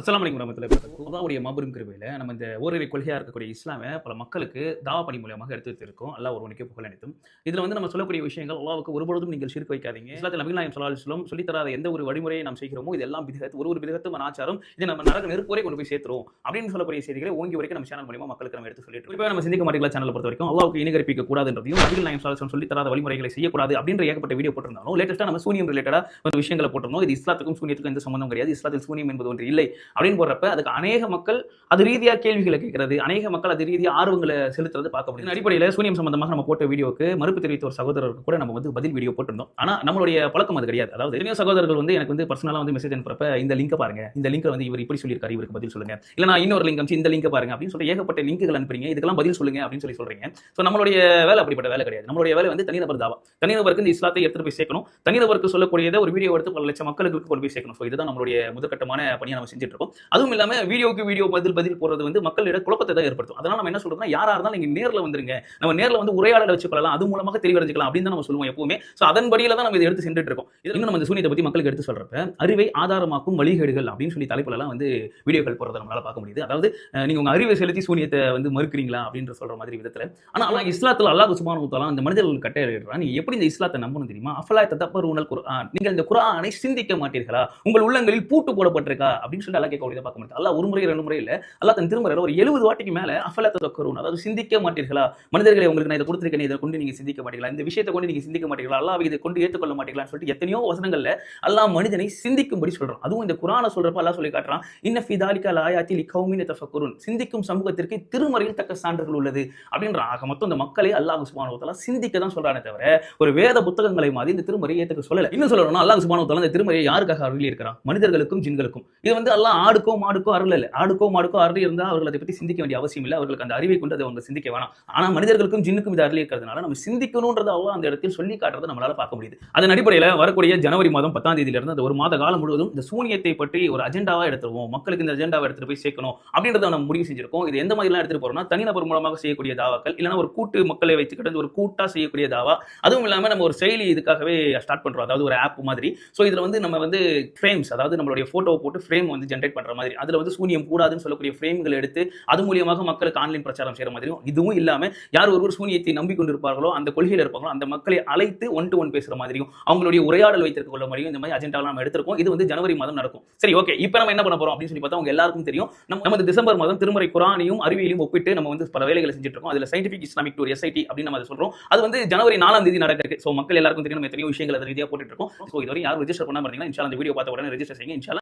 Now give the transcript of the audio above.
அஸ்லாம் வலைக்கம் வரமத்துல்லாஹி அல்லாவுடைய அல்லாஹ்வுடைய மாபெரும் நம்ம இந்த ஓரிரை கொள்கையாக இருக்கக்கூடிய இஸ்லாமை பல மக்களுக்கு தாவா பணி மூலியமாக எடுத்து வைத்திருக்கோம். ஒரு ஒருவனுக்கே புகழ் அனைத்தும் இதில் வந்து நம்ம சொல்லக்கூடிய விஷயங்கள் அல்லாவுக்கு ஒருபொழுதும் நீங்கள் ஷிர்க் வைக்காதீங்க. இஸ்லாத்தில் நபிகள் சொல்லாலும் சொல்லித்தராத எந்த ஒரு வழிமுறையை நாம் செய்கிறோமோ இதெல்லாம் பிதகத் ஒரு ஒரு பிதகத்தும் ஆச்சாரம் இதை நம்ம நரக நெருப்பு வரை கொண்டு போய் சேர்த்துரும் அப்படின்னு சொல்லக்கூடிய செய்திகளை ஓங்கி வரைக்கும் நம்ம சேனல் மூலியமாக மக்களுக்கு நம்ம எடுத்து சொல்லிட்டு இப்போ நம்ம சிந்திக்க மாட்டேங்களா சேனல் பொறுத்த வரைக்கும் அல்லாவுக்கு இணை கூடாதுன்றதையும் நபிகள் நாயம் சொல்லாலும் சொல்லித்தராத வழிமுறைகளை செய்யக்கூடாது அப்படின்ற ஏகப்பட்ட வீடியோ போட்டிருந்தாலும் லேட்டஸ்ட்டாக நம்ம சூனியம் ரிலேட்டடாக ஒரு விஷயங்களை போட்டிருந்தோம். இது இஸ்லாத்துக்கும் சூனியத்துக்கும் எந்த சம்பந்தம் கிடையாது. இஸ்லாத்தில் சூனியம் என்பது ஒன்று இல்லை. அப்படின்னு போடுறப்ப அதுக்கு அநேக மக்கள் அது ரீதியாக கேள்விகளை கேட்கறது அநேக மக்கள் அது ரீதியாக ஆர்வங்களை செலுத்துறது பார்க்க முடியும் அடிப்படையில் சூனியம் சம்பந்தமாக நம்ம போட்ட வீடியோக்கு மறுப்பு தெரிவித்த ஒரு சகோதரருக்கு கூட நம்ம வந்து பதில் வீடியோ போட்டிருந்தோம். ஆனால் நம்மளுடைய பழக்கம் அது கிடையாது. அதாவது எத்தனையோ சகோதரர்கள் வந்து எனக்கு வந்து பர்சனலாக வந்து மெசேஜ் அனுப்புறப்ப இந்த லிங்கை பாருங்க. இந்த லிங்கை வந்து இவர் இப்படி சொல்லியிருக்காரு. இவருக்கு பதில் சொல்லுங்க. இல்லை நான் இன்னொரு லிங்க் அமைச்சு இந்த லிங்கை பாருங்க. அப்படின்னு சொல்லி ஏகப்பட்ட லிங்குகள் அனுப்புறீங்க. இதுக்கெல்லாம் பதில் சொல்லுங்க அப்படின்னு சொல்லி சொல்றீங்க. ஸோ நம்மளுடைய வேலை அப்படிப்பட்ட வேலை கிடையாது. நம்மளுடைய வேலை வந்து தனிநபர் தாவா. தனிநபருக்கு இந்த இஸ்லாத்தை எடுத்துட்டு போய் சேர்க்கணும். தனிநபருக்கு சொல்லக்கூடியதை ஒரு வீடியோ எடுத்து பல லட்சம் மக்களுக்கு கொண்டு போய் சேர்க்கணும். ஸோ இதுதான் நம்மளுடைய முதற்கட்டமான பணியை நம்ம செஞ்சுட்டு இருக்கோம். அதுவும் இல்லாம வீடியோக்கு வீடியோ பதில் பதில் போடுறது வந்து மக்களிடம் குழப்பத்தை தான் ஏற்படுத்தும். அதனால நம்ம என்ன சொல்றோம்னா யாரா இருந்தாலும் நீங்க நேர்ல வந்துருங்க. நம்ம நேர்ல வந்து உரையாடலை வச்சுக்கொள்ளலாம் அது மூலமாக தெளிவடைஞ்சிக்கலாம் அப்படின்னு தான் நம்ம சொல்லுவோம் எப்பவுமே. ஸோ அதன்படியில தான் நம்ம இதை எடுத்து சென்றுட்டு இருக்கோம். இன்னும் நம்ம இந்த சூனியத்தை பத்தி மக்களுக்கு எடுத்து சொல்றப்ப அறிவை ஆதாரமாக்கும் வழிகேடுகள் அப்படின்னு சொல்லி தலைப்புலலாம் வந்து வீடியோக்கள் போறதை நம்மளால பார்க்க முடியுது. அதாவது அஹ், நீங்க உங்க அறிவை செலுத்தி சூனியத்தை வந்து மறுக்கிறீங்களா அப்படின்ற சொல்ற மாதிரி விதத்தில். ஆனா ஆனால் இஸ்லாத்துல அல்லாஹ் சுபானு தஆலா அந்த மனிதர்கள் கட்டையிடுறா நீ எப்படி இந்த இஸ்லாத்தை நம்பணும் தெரியுமா? அஃபலா தத்தப்பருனல் குரான் நீங்கள் இந்த குரானை சிந்திக்க மாட்டீர்களா? உங்கள் உள்ளங்களில் பூட்டு போடப்பட்டிருக்கா? அப்படின்னு சொல்லி அல்லாஹ் கேட்கக்கூடியதை பார்க்க முடியாது. அல்லாஹ் ஒரு முறை ரெண்டு முறை இல்லை. அல்லா தன் திருமறையில ஒரு எழுபது வாட்டிக்கு மேலே அஃபலா தத்தக்கரும் அதாவது சிந்திக்க மாட்டீர்களா? மனிதர்களை உங்களுக்கு நான் இதை கொடுத்துருக்கேன் இதை கொண்டு நீங்கள் சிந்திக்க மாட்டீங்களா இந்த விஷயத்தை கொண்டு நீங்கள் சிந்திக்க மாட்டீங்களா அல்லாஹ் இதை கொண்டு ஏற்றுக்கொள்ள மாட்டீங்களான்னு சொல்லிட்டு எத்தனையோ வசனங்களில் அல்லா மனிதனை சிந்திக்கும்படி சொல்றான். அதுவும் இந்த குரானை சொல்கிறப்ப அல்லா சொல்லி காட்டுறான் இன்ன ஃபிதாலிகா லாயாத்தி லிகௌமின் தஃபக்குருன் சிந்திக்கும் சமூகத்திற்கு திருமறையில் தக்க சான்றுகள் உள்ளது அப்படின்ற ஆக மொத்தம் இந்த மக்களை அல்லாஹ் சுபானு சிந்திக்க தான் சொல்கிறானே தவிர ஒரு வேத புத்தகங்களை மாதிரி இந்த திருமறையை ஏற்றுக்க சொல்லலை. இன்னும் சொல்லணும்னா அல்லாஹ் சுபானு இந்த திருமறையை யாருக்காக அருளி இருக்கிறான் மனிதர்களுக்கும் ஜின்களுக்கும். இது வந்து அல்லா அல்லாஹ் ஆடுக்கோ மாடுக்கோ அருள் இல்லை. ஆடுக்கோ மாடுக்கோ அருள் இருந்தால் அவர்கள் அதை பற்றி சிந்திக்க வேண்டிய அவசியம் இல்லை. அவர்களுக்கு அந்த அறிவை கொண்டு அதை அவங்க சிந்திக்க வேணாம். ஆனால் மனிதர்களுக்கும் ஜின்னுக்கும் இது அருள் இருக்கிறதுனால நம்ம சிந்திக்கணுன்றதாவோ அந்த இடத்தில் சொல்லி காட்டுறதை நம்மளால பார்க்க முடியுது. அதன் அடிப்படையில் வரக்கூடிய ஜனவரி மாதம் பத்தாம் தேதியிலிருந்து அந்த ஒரு மாத காலம் முழுவதும் இந்த சூனியத்தை பற்றி ஒரு அஜெண்டாவாக எடுத்துருவோம். மக்களுக்கு இந்த அஜெண்டாவை எடுத்துகிட்டு போய் சேர்க்கணும் அப்படின்றத நம்ம முடிவு செஞ்சிருக்கோம். இது எந்த மாதிரிலாம் எடுத்துகிட்டு போகிறோம்னா தனிநபர் மூலமாக செய்யக்கூடிய தாவாக்கள் இல்லைன்னா ஒரு கூட்டு மக்களை வச்சுக்கிட்டு ஒரு கூட்டாக செய்யக்கூடிய தாவா. அதுவும் இல்லாமல் நம்ம ஒரு செயலி இதுக்காகவே ஸ்டார்ட் பண்ணுறோம் அதாவது ஒரு ஆப் மாதிரி. ஸோ இதில் வந்து நம்ம வந்து ஃப்ரேம்ஸ் அதாவது நம்மளுடைய ஃபோட்டோவை போட்டு ஃப்ரேம் வந்து ஜென்ரேட் பண்ற மாதிரி. அதுல வந்து சூனியம் கூடாதுன்னு சொல்லக்கூடிய ஃப்ரேம்கள் எடுத்து அது மூலியமாக மக்களுக்கு ஆன்லைன் பிரச்சாரம் செய்யற மாதிரியும் இதுவும் இல்லாம யார் ஒருவர் சூனியத்தை நம்பிக்கொண்டிருப்பார்களோ அந்த கொள்கையில் இருப்பாங்களோ அந்த மக்களை அழைத்து ஒன் டு ஒன் பேசுற மாதிரியும் அவங்களுடைய உரையாடல் வைத்திருக்க கொள்ள மாதிரியும் இந்த மாதிரி அஜெண்டாலாம் நம்ம எடுத்திருக்கோம். இது வந்து ஜனவரி மாதம் நடக்கும். சரி ஓகே இப்போ நம்ம என்ன பண்ண போறோம் அப்படின்னு சொல்லி பார்த்தா அவங்க எல்லாருக்கும் தெரியும். நம்ம நம்ம டிசம்பர் மாதம் திருமறை குரானையும் அறிவியலையும் ஒப்பிட்டு நம்ம வந்து பல வேலைகளை செஞ்சுட்டு இருக்கோம். அதுல சயின்டிபிக் இஸ்லாமிக் டூர் எஸ்ஐடி அப்படின்னு நம்ம அதை சொல்றோம். அது வந்து ஜனவரி நாலாம் தேதி நடக்க இருக்கு ஸோ மக்கள் எல்லாருக்கும் தெரியும். நம்ம எத்தனையோ விஷயங்கள் அதை ரீதியாக போட்டுட்டு இருக்கோம். ஸோ இதுவரை யாரும் ரெஜிஸ்டர் பண்ணாம இருந்தீங்கன்னா இன்ஷா அந்த வீடியோ பார்த்த உடனே ரெஜிஸ்டர் செய்யுங்க. இன்ஷா